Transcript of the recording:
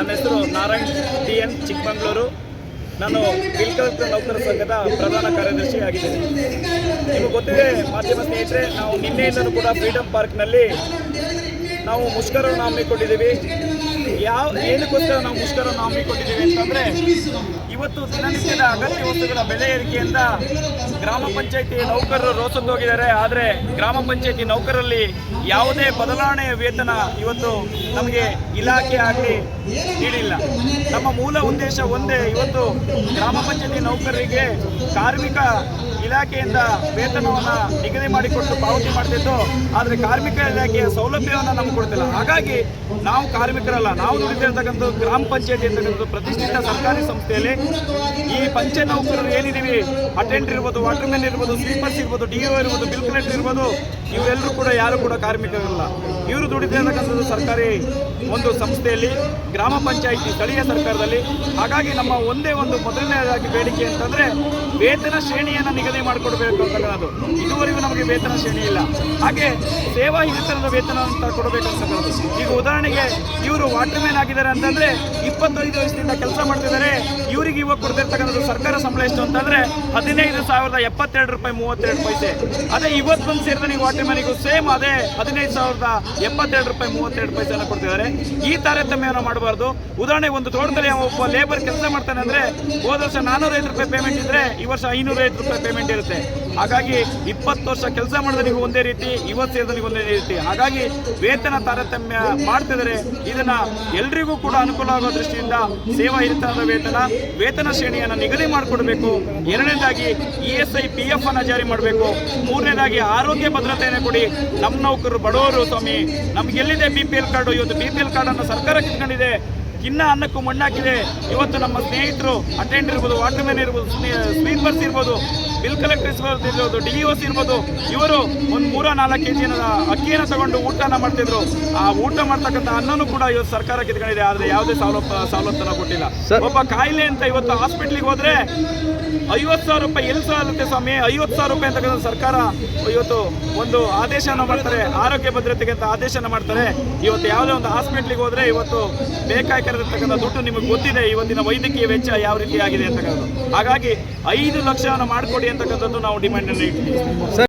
Narayan T N Chikkamagaluru. ನಾನು bill collector ನೌಕರ ಸಂಘದ ಪ್ರಧಾನ ಕಾರ್ಯದರ್ಶಿ ಆಗಿದ್ದೇನೆ. ನಿಮಗೆ ಗೊತ್ತಿದೆ, ಮಾಧ್ಯಮ ಸ್ನೇಹಿತರೆ, ನಾವು ನಿನ್ನೆಯಿಂದಲೂ ಕೂಡ ಫ್ರೀಡಮ್ ಪಾರ್ಕ್ನಲ್ಲಿ ನಾವು ಮುಷ್ಕರವನ್ನು ಹಮ್ಮಿಕೊಂಡಿದ್ದೀವಿ. ಯಾವ ಏನಕ್ಕೋಸ್ಕರ ನಾವು ಮುಷ್ಕರವನ್ನು ಹಮ್ಮಿಕೊಂಡಿದ್ದೀವಿ ಅಂತಂದ್ರೆ, ಇವತ್ತು ದಿನನಿತ್ಯದ ಅಗತ್ಯ ವಸ್ತುಗಳ ಬೆಲೆ ಏರಿಕೆಯಿಂದ ಗ್ರಾಮ ಪಂಚಾಯತಿ ನೌಕರರು ರೋಸಂದೋಗಿದ್ದಾರೆ ಆದರೆ ಗ್ರಾಮ ಪಂಚಾಯತಿ ನೌಕರಲ್ಲಿ ಯಾವುದೇ ಬದಲಾವಣೆಯ ವೇತನ ಇವತ್ತು ನಮಗೆ ಇಲಾಖೆ ಆಗಲಿ ನೀಡಿಲ್ಲ. ನಮ್ಮ ಮೂಲ ಉದ್ದೇಶ ಒಂದೇ, ಇವತ್ತು ಗ್ರಾಮ ಪಂಚಾಯತಿ ನೌಕರರಿಗೆ ಕಾರ್ಮಿಕ ಇಲಾಖೆಯಿಂದ ವೇತನವನ್ನು ನಿಗದಿ ಮಾಡಿಕೊಟ್ಟು ಪಾವತಿ ಮಾಡ್ತಿದ್ದು, ಆದರೆ ಕಾರ್ಮಿಕ ಇಲಾಖೆಯ ಸೌಲಭ್ಯವನ್ನು ನಮ್ಗೆ ಕೊಡ್ತಿಲ್ಲ. ಹಾಗಾಗಿ ನಾವು ಕಾರ್ಮಿಕರಲ್ಲ, ನಾವು ದುಡಿತಿರ್ತಕ್ಕಂಥ ಗ್ರಾಮ ಪಂಚಾಯತಿ ಅಂತಕ್ಕಂಥ ಪ್ರತಿಷ್ಠಿತ ಸರ್ಕಾರಿ ಸಂಸ್ಥೆಯಲ್ಲಿ ಈ ಪಂಚಾಯತ್ ನೌಕರರು ಏನಿದ್ದೀವಿ? ಅಟೆಂಡರ್ ಇರ್ಬೋದು ವಾಟರ್ಮ್ಯಾನ್ ಇರ್ಬೋದು ಸ್ಲೀಪರ್ಸ್ ಇರ್ಬೋದು ಡಿ ಒ ಇರ್ಬೋದು ಬಿಲ್ ಕಲೆಕ್ಟರ್ ಇರ್ಬೋದು ಇವರೆಲ್ಲರೂ ಕೂಡ ಯಾರು ಕೂಡ ಕಾರ್ಮಿಕರಲ್ಲ. ಇವರು ದುಡಿತಿರ್ತಕ್ಕಂಥದ್ದು ಸರ್ಕಾರಿ ಒಂದು ಸಂಸ್ಥೆಯಲ್ಲಿ, ಗ್ರಾಮ ಪಂಚಾಯಿತಿ ಸ್ಥಳೀಯ ಸರ್ಕಾರದಲ್ಲಿ. ಹಾಗಾಗಿ ನಮ್ಮ ಒಂದೇ ಒಂದು ಮೊದಲನೇದಾಗಿ ಬೇಡಿಕೆ ಅಂತಂದ್ರೆ ವೇತನ ಶ್ರೇಣಿಯನ್ನು ನಿಗದಿ ಮಾಡಿಕೊಡ್ಬೇಕು ಅಂತಕ್ಕಂಥದ್ದು. ಇದುವರೆಗೂ ನಮಗೆ ವೇತನ ಶ್ರೇಣಿ ಇಲ್ಲ. ಹಾಗೆ ಸೇವಾ ಹಿರಿತನದ ವೇತನ ಅಂತ ಕೊಡಬೇಕಂತಕ್ಕಂಥದ್ದು ಈಗ ಉದಾಹರಣೆಗೆ ಇವರು ವಾಟರ್ಮ್ಯಾನ್ ಆಗಿದ್ದಾರೆ ಅಂತಂದ್ರೆ ಇಪ್ಪತ್ತೈದು ವಯಸ್ಸಿನಿಂದ ಕೆಲಸ ಮಾಡ್ತಿದ್ದಾರೆ. ಇವರಿಗೆ ಇವಾಗ ಕೊಡ್ತಿರ್ತಕ್ಕಂಥದ್ದು ಸರ್ಕಾರ ಸಂಬಳ ಎಷ್ಟು ಅಂತಂದ್ರೆ ಹದಿನೈದು ಸಾವಿರದ ಎಪ್ಪತ್ತೆರಡು ರೂಪಾಯಿ ಮೂವತ್ತೆರಡು ಪೈಸೆ. ಅದೇ ಇವತ್ತು ಬಂದು ಸೇರಿದ ನೀವು ವಾಟರ್ಮ್ಯಾನಿಗೂ ಸೇಮ್ ಅದೇ ಹದಿನೈದು ಸಾವಿರದ ಎಪ್ಪತ್ತೆರಡು ರೂಪಾಯಿ ಮೂವತ್ತೆರಡು ಪೈಸೆಯನ್ನು ಕೊಡ್ತಿದ್ದಾರೆ. ಈ ತಾರತಮ್ಯವನ್ನು ಮಾಡಬಾರ್ದು. ಉದಾಹರಣೆ, ಒಂದು ತೋಟದಲ್ಲಿ ಒಬ್ಬ ಲೇಬರ್ ಕೆಲಸ ಮಾಡ್ತಾನೆ ಅಂದ್ರೆ ಹೋದ ವರ್ಷ ನಾನೂರೈದು ರೂಪಾಯಿ ಪೇಮೆಂಟ್ ಇದ್ರೆ ಈ ವರ್ಷ ಐನೂರೈದು ರೂಪಾಯಿ ಪೇಮೆಂಟ್ ಇರುತ್ತೆ. ಹಾಗಾಗಿ ಇಪ್ಪತ್ತು ವರ್ಷ ಕೆಲಸ ಮಾಡಿದನಿಗೂ ಒಂದೇ ರೀತಿ, ಇವತ್ತು ಸೇರಿದನಿಗೂ ಒಂದೇ ರೀತಿ. ಹಾಗಾಗಿ ವೇತನ ತಾರತಮ್ಯ ಮಾಡ್ತಿದ್ದಾರೆ. ಇದನ್ನ ಎಲ್ರಿಗೂ ಕೂಡ ಅನುಕೂಲ ಆಗೋ ದೃಷ್ಟಿಯಿಂದ ಸೇವಾ ಹಿರಿತನದ ವೇತನ ವೇತನ ಶ್ರೇಣಿಯನ್ನು ನಿಗದಿ ಮಾಡಿಕೊಡ್ಬೇಕು. ಎರಡನೇದಾಗಿ E S I, P F ಅನ್ನು ಜಾರಿ ಮಾಡಬೇಕು. ಮೂರನೇದಾಗಿ ಆರೋಗ್ಯ ಭದ್ರತೆಯನ್ನು ಕೊಡಿ. ನಮ್ಮ ನೌಕರರು ಬಡವರು ಸ್ವಾಮಿ. ನಮ್ಗೆಲ್ಲಿದೆ ಬಿ ಪಿ ಎಲ್ ಕಾರ್ಡು ಇವತ್ತು ಬಿ ಪಿ ಎಲ್ ಕಾರ್ಡನ್ನು ಸರ್ಕಾರ ಕಿತ್ಕೊಂಡಿದೆ. ಕಿನ್ನ ಅನ್ನಕ್ಕೂ ಮಣ್ಣಾಕಿದೆ. ಇವತ್ತು ನಮ್ಮ ಸ್ನೇಹಿತರು ಅಟೆಂಡ್ ಇರ್ಬೋದು ವಾಟರ್ಮ್ಯಾನ್ ಇರ್ಬೋದು ಸ್ಲೀಪರ್ಸ್ ಇರ್ಬೋದು. ಬಿಲ್ ಕಲೆಕ್ಟರ್ಸ್ ಇರ್ಬೋದು ಡಿ ಓಸ್ ಇರ್ಬೋದು. ಇವರು ಒಂದು ಮೂರ ನಾಲ್ಕು ಕೆ ಜಿನ ಅಕ್ಕಿಯನ್ನು ತಗೊಂಡು ಊಟನ ಮಾಡ್ತಿದ್ರು. ಆ ಊಟ ಮಾಡ್ತಕ್ಕಂಥ ಅನ್ನನೂ ಕೂಡ ಇವತ್ತು ಸರ್ಕಾರ ಕಿತ್ಕೊಂಡಿದೆ ಆದರೆ ಯಾವುದೇ ಸವಲತ್ತು ಸವಲತ್ತನ್ನು ಕೊಟ್ಟಿಲ್ಲ. ಒಬ್ಬ ಕಾಯಿಲೆ ಅಂತ ಇವತ್ತು ಹಾಸ್ಪಿಟ್ಲಿಗೆ ಹೋದ್ರೆ ಐವತ್ತು ಸಾವಿರ ರೂಪಾಯಿ ಎಲ್ಲಿ ಸಾಲುತ್ತೆ ಸ್ವಾಮಿ ಐವತ್ತು ಸಾವಿರ ರೂಪಾಯಿ ಅಂತಕ್ಕಂಥ ಸರ್ಕಾರ ಇವತ್ತು ಒಂದು ಆದೇಶನ ಮಾಡ್ತಾರೆ ಆರೋಗ್ಯ ಭದ್ರತೆಗೆ ಅಂತ ಆದೇಶನ ಮಾಡ್ತಾರೆ. ಇವತ್ತು ಯಾವುದೇ ಒಂದು ಹಾಸ್ಪಿಟ್ಲಿಗೆ ಹೋದ್ರೆ ಇವತ್ತು ಬೇಕಾಗಿರತಕ್ಕಂಥ ದುಡ್ಡು ನಿಮಗೆ ಗೊತ್ತಿದೆ ಇವತ್ತಿನ ವೈದ್ಯಕೀಯ ವೆಚ್ಚ ಯಾವ ರೀತಿ ಆಗಿದೆ ಅಂತಕ್ಕಂಥದ್ದು. ಹಾಗಾಗಿ ಐದು ಲಕ್ಷವನ್ನು ಮಾಡಿಕೊಡಿ ಅಂತಕ್ಕಂಥದ್ದು ನಾವು ಡಿಮ್ಯಾಂಡನ್ನು ಇಟ್ಟಿದ್ದೀವಿ.